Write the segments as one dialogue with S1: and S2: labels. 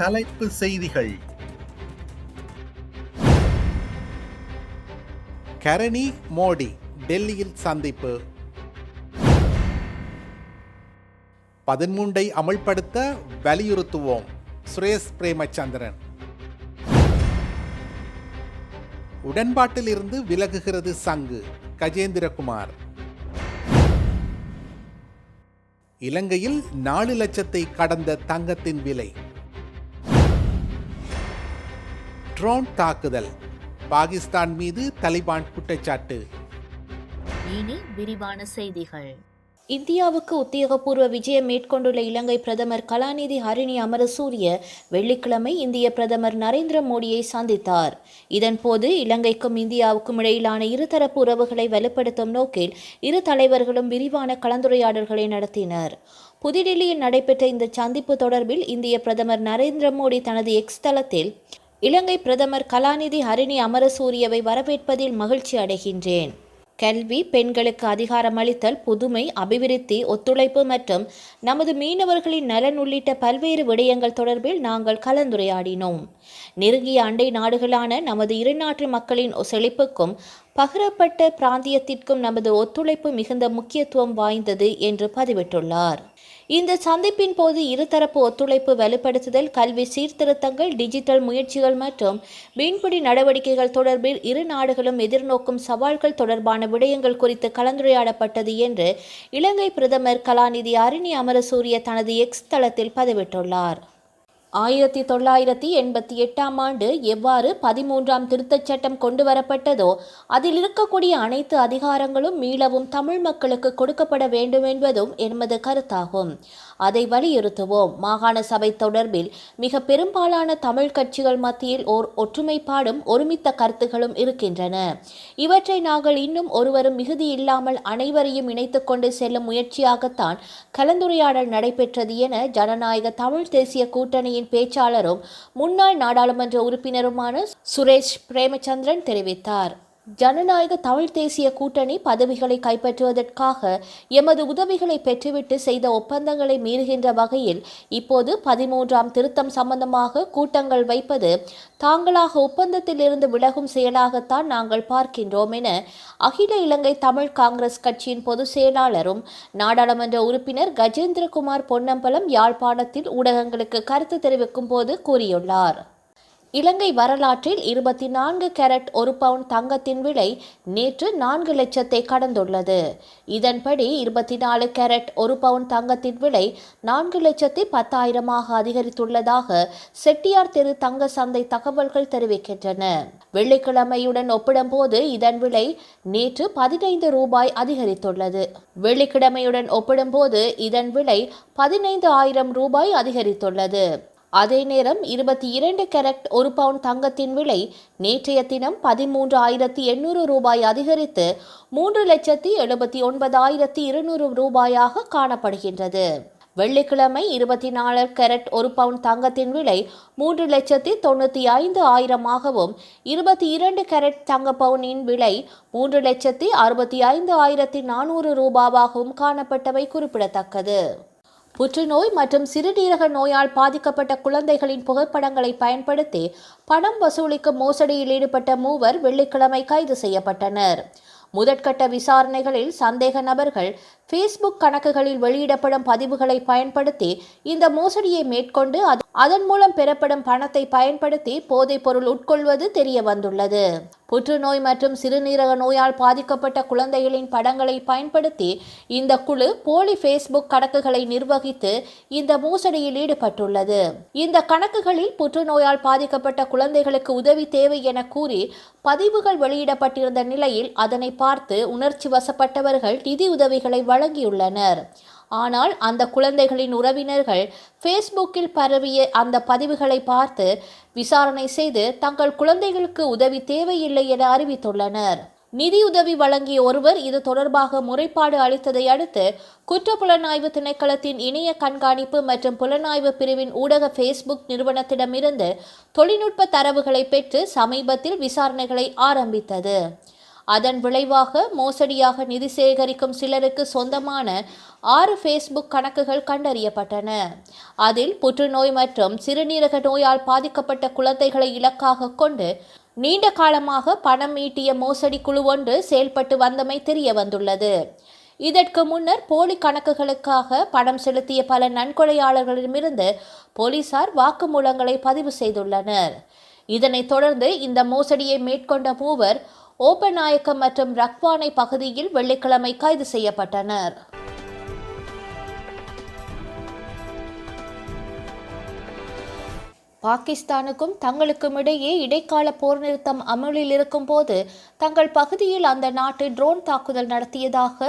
S1: தலைப்பு செய்திகள் கரணி மோடி டெல்லியில் சந்திப்பு பதிமூன்றை அமல்படுத்த வலியுறுத்துவோம் சுரேஷ் பிரேமச்சந்திரன் உடன்பாட்டிலிருந்து விலகுகிறது சங்கு கஜேந்திரகுமார் இலங்கையில் நாலு லட்சத்தை கடந்த தங்கத்தின் விலை ட்ரோன் தாக்குதல் பாகிஸ்தான் மீது தலிபான் குற்றச்சாட்டு
S2: இனி விரிவான செய்திகள் இந்தியாவுக்கு உத்தியோகபூர்வ விஜயம் மேற்கொண்டுள்ள இலங்கை பிரதமர் கலாநிதி ஹரிணி அமரசூரிய வெள்ளிக்கிழமை இந்திய பிரதமர் நரேந்திர மோடியை சந்தித்தார் இதன்போது இலங்கைக்கும் இந்தியாவுக்கும் இடையிலான இருதரப்பு உறவுகளை வலுப்படுத்தும் நோக்கில் இரு தலைவர்களும் விரிவான கலந்துரையாடல்களை நடத்தினர் புதுடில்லியில் நடைபெற்ற இந்த சந்திப்பு தொடர்பில் இந்திய பிரதமர் நரேந்திர மோடி தனது எக்ஸ் தளத்தில் இலங்கை பிரதமர் கலாநிதி ஹரிணி அமரசூரியவை வரவேற்பதில் மகிழ்ச்சி அடைகின்றேன் கல்வி பெண்களுக்கு அதிகாரம் அளித்தல் புதுமை அபிவிருத்தி ஒத்துழைப்பு மற்றும் நமது மீனவர்களின் நலன் உள்ளிட்ட பல்வேறு விடயங்கள் தொடர்பில் நாங்கள் கலந்துரையாடினோம் நெருங்கிய அண்டை நாடுகளான நமது இரு நாட்டு மக்களின் செழிப்புக்கும் பகிரப்பட்ட பிராந்தியத்திற்கும் நமது ஒத்துழைப்பு மிகுந்த முக்கியத்துவம் வாய்ந்தது என்று பதிவிட்டுள்ளார் இந்த சந்திப்பின் போது இருதரப்பு ஒத்துழைப்பு வலுப்படுத்துதல் கல்வி சீர்திருத்தங்கள் டிஜிட்டல் முயற்சிகள் மற்றும் மீன்பிடி நடவடிக்கைகள் தொடர்பில் இரு நாடுகளும் எதிர்நோக்கும் சவால்கள் தொடர்பான விடயங்கள் குறித்து கலந்துரையாடப்பட்டது என்று இலங்கை பிரதமர் கலாநிதி அரிணி அமரசூரிய தனது எக்ஸ் தளத்தில் பதிவிட்டுள்ளார் ஆயிரத்தி தொள்ளாயிரத்தி எண்பத்தி எட்டாம் ஆண்டு எவ்வாறு பதிமூன்றாம் திருத்தச் சட்டம் கொண்டு வரப்பட்டதோ அதில் இருக்கக்கூடிய அனைத்து அதிகாரங்களும் மீளவும் தமிழ் மக்களுக்கு கொடுக்கப்பட வேண்டும் என்பதும் எமது கருத்தாகும் அதை வலியுறுத்துவோம் மாகாண சபை தொடர்பில் மிக பெரும்பாலான தமிழ் கட்சிகள் மத்தியில் ஓர் ஒற்றுமைப்பாடும் ஒருமித்த கருத்துகளும் இருக்கின்றன இவற்றை நாங்கள் இன்னும் ஒருவரும் மிகுதி இல்லாமல் அனைவரையும் இணைத்து கொண்டு செல்லும் முயற்சியாகத்தான் கலந்துரையாடல் நடைபெற்றது என ஜனநாயக தமிழ் தேசிய கூட்டணியின் கட்சியின் பேச்சாளரும் முன்னாள் நாடாளுமன்ற உறுப்பினருமான சுரேஷ் பிரேமச்சந்திரன் தெரிவித்தார் ஜனநாயக தமிழ் தேசிய கூட்டணி பதவிகளை கைப்பற்றுவதற்காக எமது உதவிகளை பெற்றுவிட்டு செய்த ஒப்பந்தங்களை மீறுகின்ற வகையில் இப்போது பதிமூன்றாம் திருத்தம் சம்பந்தமாக கூட்டங்கள் வைப்பது தாங்களாக ஒப்பந்தத்தில் இருந்து விலகும் செயலாகத்தான் நாங்கள் பார்க்கின்றோம் என அகில இலங்கை தமிழ் காங்கிரஸ் கட்சியின் பொதுச் செயலாளரும் நாடாளுமன்ற உறுப்பினர் கஜேந்திரகுமார் பொன்னம்பலம் யாழ்ப்பாணத்தில் ஊடகங்களுக்கு கருத்து தெரிவிக்கும் போது கூறியுள்ளார் இலங்கை வரலாற்றில் இருபத்தி நான்கு கேரட் ஒரு பவுண்ட் தங்கத்தின் விலை நேற்று நான்கு லட்சத்தை கடந்துள்ளது இதன்படி இருபத்தி நாலு கேரட் ஒரு பவுண்ட் தங்கத்தின் விலை நான்கு லட்சத்தி பத்தாயிரமாக அதிகரித்துள்ளதாக செட்டியார் தெரு தங்க சந்தை தகவல்கள் தெரிவிக்கின்றன வெள்ளிக்கிழமையுடன் ஒப்பிடும்போது இதன் விலை நேற்று பதினைந்து ரூபாய் அதிகரித்துள்ளது வெள்ளிக்கிழமையுடன் ஒப்பிடும்போது இதன் விலை பதினைந்து ஆயிரம் ரூபாய் அதிகரித்துள்ளது அதே நேரம் இருபத்தி இரண்டு கேரட் ஒரு பவுண்ட் தங்கத்தின் விலை நேற்றைய தினம் பதிமூன்று ஆயிரத்தி எண்ணூறு ரூபாய் அதிகரித்து மூன்று லட்சத்தி எழுபத்தி ஒன்பதாயிரத்தி இருநூறு ரூபாயாக காணப்படுகின்றது வெள்ளிக்கிழமை இருபத்தி நாலு கேரட் ஒரு பவுண்ட் தங்கத்தின் விலை மூன்று லட்சத்தி தொண்ணூற்றி ஐந்து ஆயிரமாகவும் இருபத்தி இரண்டு கேரட் தங்க பவுனின் விலை மூன்று லட்சத்தி அறுபத்தி ஐந்து ஆயிரத்தி நானூறு ரூபாவாகவும் காணப்பட்டவை குறிப்பிடத்தக்கது புற்றுநோய் மற்றும் சிறுநீரக நோயால் பாதிக்கப்பட்ட குழந்தைகளின் புகைப்படங்களை பயன்படுத்தி பணம் வசூலிக்கும் மோசடியில் ஈடுபட்ட மூவர் வெள்ளிக்கிழமை கைது செய்யப்பட்டனர் முதற்கட்ட விசாரணைகளில் சந்தேக நபர்கள் ஃபேஸ்புக் கணக்குகளில் வெளியிடப்படும் பதிவுகளை பயன்படுத்தி இந்த மோசடியை மேற்கொண்டு அதன் மூலம் பெறப்படும் பணத்தை பயன்படுத்தி பொருள் உட்கொள்வது தெரிய வந்துள்ளது புற்றுநோய் மற்றும் சிறுநீரக நோயால் பாதிக்கப்பட்ட குழந்தைகளின் படங்களை பயன்படுத்தி இந்த குழு போலி ஃபேஸ்புக் கணக்குகளை நிர்வகித்து இந்த மோசடியில் ஈடுபட்டுள்ளது இந்த கணக்குகளில் புற்றுநோயால் பாதிக்கப்பட்ட குழந்தைகளுக்கு உதவி தேவை என கூறி பதிவுகள் வெளியிடப்பட்டிருந்த நிலையில் அதனை பார்த்து உணர்ச்சி வசப்பட்டவர்கள் நிதி உதவிகளை வழங்கியுள்ளனர் ஆனால் அந்த குழந்தைகளின் உறவினர்கள் ஃபேஸ்புக்கில் பரவிய அந்த பதிவுகளை பார்த்து விசாரணை செய்து தங்கள் குழந்தைகளுக்கு உதவி தேவையில்லை என அறிவித்துள்ளனர் நிதியுதவி வழங்கிய ஒருவர் இது தொடர்பாக முறைப்பாடு அளித்ததை அடுத்து குற்ற புலனாய்வு திணைக்களத்தின் இணைய கண்காணிப்பு மற்றும் புலனாய்வு பிரிவின் ஊடக ஃபேஸ்புக் நிறுவனத்திடமிருந்து தொழில்நுட்ப தரவுகளை பெற்று சமீபத்தில் விசாரணைகளை ஆரம்பித்தது அதன் விளைவாக மோசடியாக நிதி சேகரிக்கும் சிலருக்கு சொந்தமான ஆறு ஃபேஸ்புக் கணக்குகள் கண்டறியப்பட்டன அதில் புற்றுநோய் மற்றும் சிறுநீரக நோயால் பாதிக்கப்பட்ட குழந்தைகளை இலக்காக கொண்டு நீண்ட காலமாக பணம் ஈட்டிய மோசடி குழு ஒன்று செயல்பட்டு வந்தமை தெரிய வந்துள்ளது இதற்கு முன்னர் போலி கணக்குகளுக்காக பணம் செலுத்திய பல நன்கொடையாளர்களிடமிருந்து போலீசார் வாக்குமூலங்களை பதிவு செய்துள்ளனர் இதனைத் தொடர்ந்து இந்த மோசடியை மேற்கொண்ட மூவர் ஓபநாயக்கம் மற்றும் ரக்வானை பகுதியில் வெள்ளிக்கிழமை கைது செய்யப்பட்டனர் பாகிஸ்தானுக்கும் தங்களுக்கும் இடையே இடைக்கால போர் நிறுத்தம் அமலில் இருக்கும்போது தங்கள் பகுதியில் அந்த நாட்டு ட்ரோன் தாக்குதல் நடத்தியதாக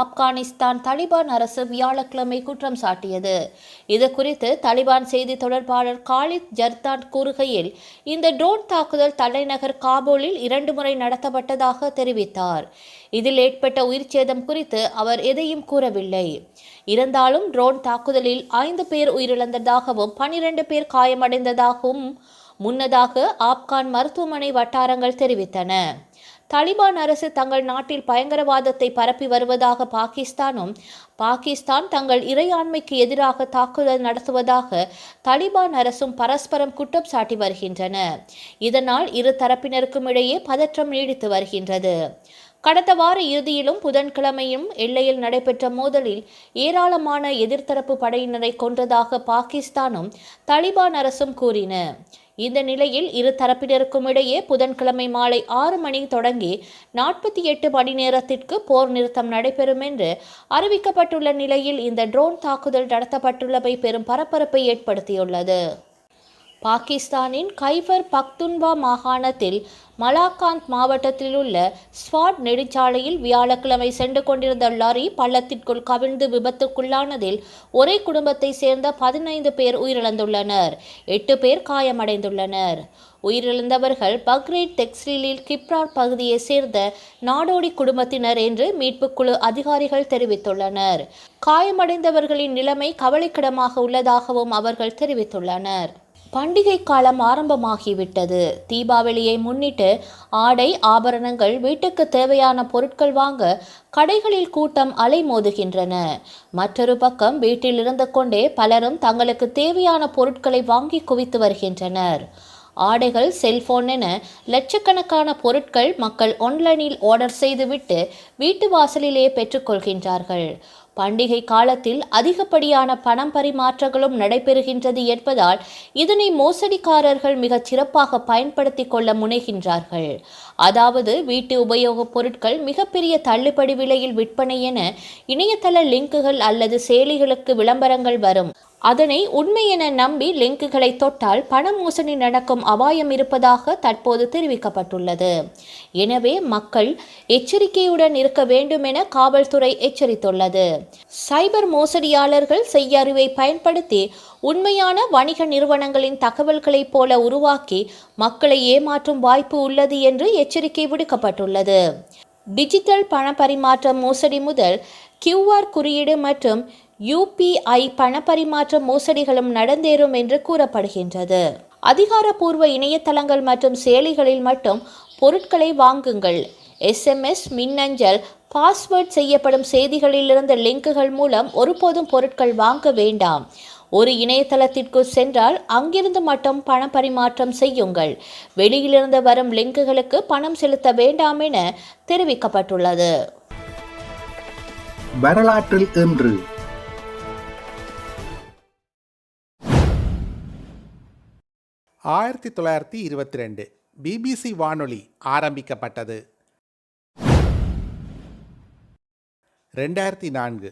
S2: ஆப்கானிஸ்தான் தலிபான் அரசு வியாழக்கிழமை குற்றம் சாட்டியது இது குறித்து தலிபான் செய்தி தொடர்பாளர் காலித் ஜர்தான் கூறுகையில் இந்த ட்ரோன் தாக்குதல் தலைநகர் காபூலில் இரண்டு முறை நடத்தப்பட்டதாக தெரிவித்தார் இதில் ஏற்பட்ட உயிர் சேதம் குறித்து அவர் எதையும் கூறவில்லை இருந்தாலும் ட்ரோன் தாக்குதலில் ஐந்து பேர் உயிரிழந்ததாகவும் பனிரெண்டு பேர் காயமடைந்ததாகவும் முன்னதாக ஆப்கான் மருத்துவமனை வட்டாரங்கள் தெரிவித்தன தலிபான் அரசு தங்கள் நாட்டில் பயங்கரவாதத்தை பரப்பி வருவதாக பாகிஸ்தானும் பாகிஸ்தான் தங்கள் இறையாண்மைக்கு எதிராக தாக்குதல் நடத்துவதாக தலிபான் அரசும் பரஸ்பரம் குற்றம் சாட்டி வருகின்றன இதனால் இரு தரப்பினருக்கும் இடையே பதற்றம் நீடித்து வருகின்றது கடந்த வார இறுதியிலும் புதன்கிழமையும் எல்லையில் நடைபெற்ற மோதலில் ஏராளமான எதிர்த்தரப்பு படையினரை கொன்றதாக பாகிஸ்தானும் தலிபான் அரசும் கூறின இந்த நிலையில் இரு தரப்பினருக்கும் இடையே புதன்கிழமை மாலை ஆறு மணி தொடங்கி நாற்பத்தி எட்டு மணி நேரத்திற்கு போர் நிறுத்தம் நடைபெறும் என்று அறிவிக்கப்பட்டுள்ள நிலையில் இந்த ட்ரோன் தாக்குதல் நடத்தப்பட்டுள்ளவை பெரும் பரபரப்பை ஏற்படுத்தியுள்ளது பாகிஸ்தானின் கைபர் பக்துன்பா மாகாணத்தில் மலாகாந்த் மாவட்டத்தில் உள்ள ஸ்வாட் நெடுஞ்சாலையில் வியாழக்கிழமை சென்று கொண்டிருந்த லாரி பள்ளத்திற்குள் கவிழ்ந்து விபத்துக்குள்ளானதில் ஒரே குடும்பத்தை சேர்ந்த பதினைந்து பேர் உயிரிழந்துள்ளனர் எட்டு பேர் காயமடைந்துள்ளனர் உயிரிழந்தவர்கள் பக்ரேட் டெக்ஸ்டிலில் கிப்ரான் பகுதியை சேர்ந்த நாடோடி குடும்பத்தினர் என்று மீட்புக்குழு அதிகாரிகள் தெரிவித்துள்ளனர் காயமடைந்தவர்களின் நிலைமை கவலைக்கிடமாக உள்ளதாகவும் அவர்கள் தெரிவித்துள்ளனர் பண்டிகை காலம் ஆரம்பமாகிவிட்டது தீபாவளியை முன்னிட்டு ஆடை ஆபரணங்கள் வீட்டுக்கு தேவையான பொருட்கள் வாங்க கடைகளில் கூட்டம் அலைமோதுகின்றன மற்றொரு பக்கம் வீட்டில் இருந்து கொண்டே பலரும் தங்களுக்கு தேவையான பொருட்களை வாங்கி குவித்து வருகின்றனர் ஆடைகள் செல்போன் என லட்சக்கணக்கான பொருட்கள் மக்கள் ஆன்லைனில் ஆர்டர் செய்துவிட்டு வீட்டு வாசலிலே பெற்றுக்கொள்கின்றார்கள் பண்டிகை காலத்தில் அதிகப்படியான பணம் பரிமாற்றங்களும் நடைபெறுகின்றது என்பதால் இதனை மோசடிக்காரர்கள் மிகச் சிறப்பாக பயன்படுத்தி கொள்ள முனைகின்றார்கள் அதாவது வீட்டு உபயோகப் பொருட்கள் மிகப்பெரிய தள்ளுபடி விலையில் விற்பனை என இணையதள லிங்குகள் அல்லது செயலிகளுக்கு விளம்பரங்கள் வரும் அதனை உண்மை என நம்பி லிங்குகளை தொட்டால் பண மோசடி நடக்கும் அபாயம் இருப்பதாக தற்போது தெரிவிக்கப்பட்டுள்ளது எனவே மக்கள் எச்சரிக்கையுடன் இருக்க வேண்டும் என காவல்துறை எச்சரித்துள்ளது சைபர் மோசடியாளர்கள் செய்யறிவை பயன்படுத்தி உண்மையான வணிக நிறுவனங்களின் தகவல்களைப் போல உருவாக்கி மக்களை ஏமாற்றும் வாய்ப்பு உள்ளது என்று எச்சரிக்கை விடுக்கப்பட்டுள்ளது டிஜிட்டல் பண பரிமாற்ற மோசடி முதல் கியூஆர் குறியீடு மற்றும் யுபிஐ பண பரிமாற்ற மோசடிகளும் நடந்தேறும் என்று கூறப்படுகின்றது அதிகாரப்பூர்வ இணையதளங்கள் மற்றும் செயலிகளில் மட்டும் பொருட்களை வாங்குங்கள் எஸ்எம்எஸ் மின்னஞ்சல் பாஸ்வேர்ட் செய்யப்படும் செய்திகளிலிருந்து லிங்குகள் மூலம் ஒருபோதும் பொருட்கள் வாங்க வேண்டாம் ஒரு இணையதளத்திற்கு சென்றால் அங்கிருந்து மட்டும் பண பரிமாற்றம் செய்யுங்கள் வெளியிலிருந்து வரும் லிங்குகளுக்கு பணம் செலுத்த வேண்டாம் என தெரிவிக்கப்பட்டுள்ளது
S1: வரலாற்றில் இன்று ஆயிரத்தி தொள்ளாயிரத்தி இருபத்தி ரெண்டு பிபிசி வானொலி ஆரம்பிக்கப்பட்டது ரெண்டாயிரத்தி நான்கு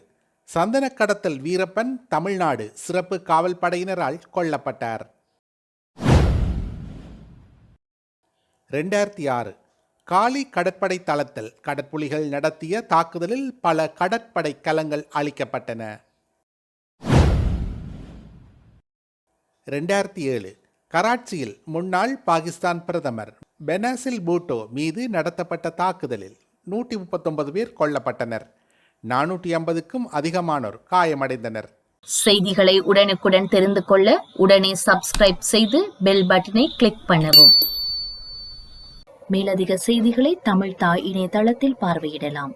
S1: சந்தன கடத்தல் வீரப்பன் தமிழ்நாடு சிறப்பு காவல் படையினரால் கொல்லப்பட்டார் ரெண்டாயிரத்தி ஆறு காலி கடற்படை தளத்தில் கடற்புலிகள் நடத்திய தாக்குதலில் பல கடற்படை கலங்கள் அளிக்கப்பட்டன ரெண்டாயிரத்தி ஏழு கராச்சியில் முன்னாள் பாகிஸ்தான் பிரதமர் பெனாசில் பூட்டோ மீது நடத்தப்பட்ட தாக்குதலில் நூற்றி முப்பத்தொன்பது பேர் கொல்லப்பட்டனர் நானூற்றி ஐம்பதுக்கும் அதிகமானோர் காயமடைந்தனர்
S2: செய்திகளை உடனுக்குடன் தெரிந்து கொள்ள உடனே சப்ஸ்கிரைப் செய்து பெல் பட்டனை கிளிக் பண்ணவும் மேலதிக செய்திகளை தமிழ் தாய் இணையதளத்தில் பார்வையிடலாம்